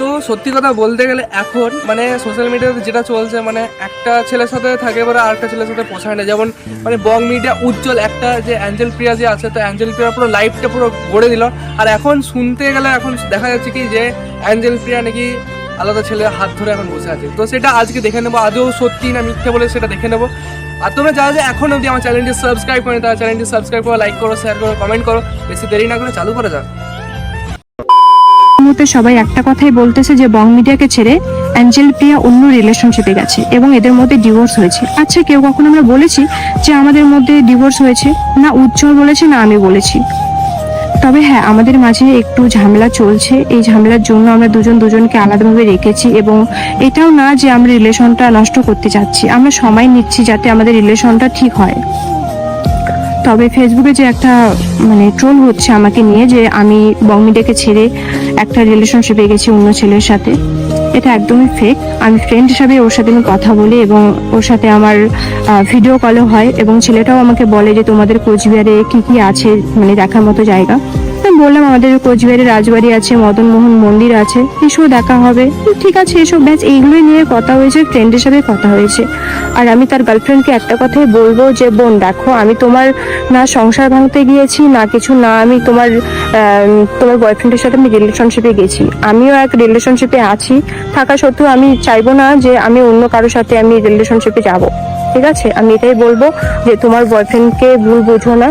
তো সত্যি কথা বলতে গেলে এখন মানে সোশ্যাল মিডিয়াতে যেটা চলছে মানে একটা ছেলের সাথে থাকে এবার আর একটা ছেলের সাথে পোষায় না। যেমন মানে বং মিডিয়া উজ্জ্বল, একটা যে অ্যাঞ্জেল প্রিয়া যে আছে, তো অ্যাঞ্জেল প্রিয়া পুরো লাইফটা পুরো গড়ে দিল। আর এখন শুনতে গেলে এখন দেখা যাচ্ছে কি যে অ্যাঞ্জেল প্রিয়া নাকি আলাদা ছেলে হাত ধরে এখন বসে আছে। তো সেটা আজকে দেখে নেব। আদৌ সত্যি না মিথ্যে বলে সেটা দেখে নেব। আর তোমরা যারা যে এখন অবধি আমার চ্যানেলটি সাবস্ক্রাইব করে তারা চ্যানেলটি সাবস্ক্রাইব করো লাইক করো শেয়ার করো কমেন্ট করো। বেশি দেরি না করে চালু করে যাক মুহূর্তে সবাই একটা কথাই বলতেছে যে বং মিডিয়াকে ছেড়ে অ্যাঞ্জেল, প্রিয়া অন্য রিলেশনশিপে গেছে এবং এদের মধ্যে ডিভোর্স হয়েছে। আচ্ছা কেউ কখনো আমরা বলেছি যে আমাদের মধ্যে ডিভোর্স হয়েছে? না, উজ্জ্বল বলেছে, না, আমি বলেছি। তবে হ্যাঁ আমাদের মাঝে একটু ঝামেলা চলছে। এই ঝামেলার জন্য আমরা দুজন দুজনকে আলাদাভাবে রেখেছি এবং এটাও না যে আমরা রিলেশনটা নষ্ট করতে চাচ্ছি। আমরা সময় নিচ্ছি যাতে আমাদের রিলেশনটা ঠিক হয়। তবে ফেসবুকে যে একটা মানে ট্রোল হচ্ছে আমাকে নিয়ে যে আমি বংমিডিয়াকে ছেড়ে একটা রিলেশনশিপে গেছি অন্য ছেলের সাথে। এটা একদমই ফেক আমি ফ্রেন্ড হিসাবে ওর সাথে আমি কথা বলি এবং ওর সাথে আমার ভিডিও কলও হয় এবং ছেলেটাও আমাকে বলে যে তোমাদের কোচবিহারে কি কি আছে মানে দেখার মতো জায়গা। আমি বললাম, আমাদের কোচবিহারে রাজবাড়ি আছে মদনমোহন মন্দির আছে এসব দেখা হবে। ঠিক আছে, এসব ব্যাচ এইগুলোই নিয়ে কথা হয়েছে ফ্রেন্ড হিসাবে কথা হয়েছে। আর আমি তার গার্লফ্রেন্ডকে একটা কথাই বলব যে, বোন, দেখো, আমি তোমার না সংসার ভাঙতে গিয়েছি, না কিছু, না আমি তোমার তোমার বয়ফ্রেন্ডের সাথে আমি রিলেশনশিপে গেছি। আমিও এক রিলেশনশিপে আছি। থাকা সত্ত্বেও আমি চাইব না যে, আমি অন্য কারোর সাথে আমি রিলেশনশিপে যাব। ঠিক আছে? আমি এটাই বলব যে, তোমার বয়ফ্রেন্ডকে ভুল বুঝো না।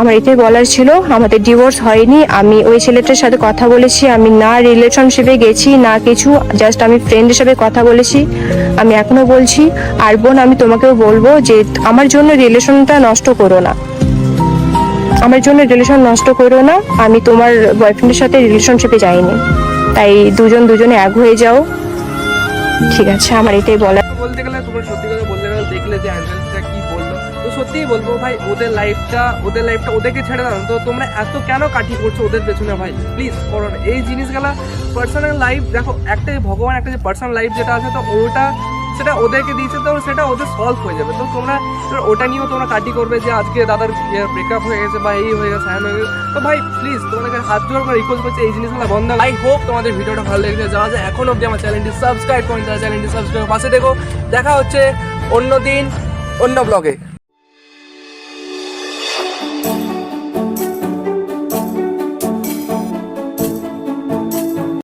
আমার এটাই বলার ছিল। আমাদের ডিভোর্স হয়নি। আমি ওই ছেলেটার সাথে কথা বলেছি। আমি না রিলেশনশিপে গেছি, না কিছু। জাস্ট আমি ফ্রেন্ড হিসেবে কথা বলেছি। আমি এখনও বলছি, আর বোন, আমি তোমাকেও বলব যে আমার জন্য রিলেশনটা নষ্ট করো না। আমার জন্য রিলেশন নষ্ট করো না। আমি তোমার বয়ফ্রেন্ডের সাথে রিলেশনশিপে যাইনি। তাই দুজন দুজনে এক হয়ে যাও। ঠিক আছে, আমার এটাই বলার। বলতে গেলে তোমার সত্যি কথা বলতে দেখলে যে অ্যাঞ্জেলটা কি বলল? তো সত্যিই বলব ভাই, ওদের লাইফটা ওদের লাইফটা ওদেরকে ছেড়ে দাও। তো তোমরা এত কেন কাঠি করছ ওদের পেছনে ভাই? প্লিজ করো না। এই জিনিসগুলা পার্সোনাল লাইফ দেখো, একটা ভগবান, একটা যে পার্সোনাল লাইফ যেটা আছে, তো ওটা সেটা ওদেরকে দিয়েছে, তো সেটা ওদের সলভ হয়ে যাবে। তো তোমরা ওটা নিয়েও তোমরা কাটি করবে যে আজকে দাদার ব্রেকআপ হয়ে গেছে বা এই হয়ে গেছে, হ্যান হয়ে গেছে। তো ভাই প্লিজ তোমাদেরকে হাত জোর করে রিকোয়েস্ট করছে, এই জিনিসগুলো বন্ধ আই হোপ তোমাদের ভিডিওটা ভালো লেগেছে। যাওয়া যায় এখন অবধি আমার চ্যানেলটি সাবস্ক্রাইব করুন তারা চ্যানেলটি সাবস্ক্রাইব পাশে দেখো দেখা হচ্ছে অন্য দিন অন্য ব্লগে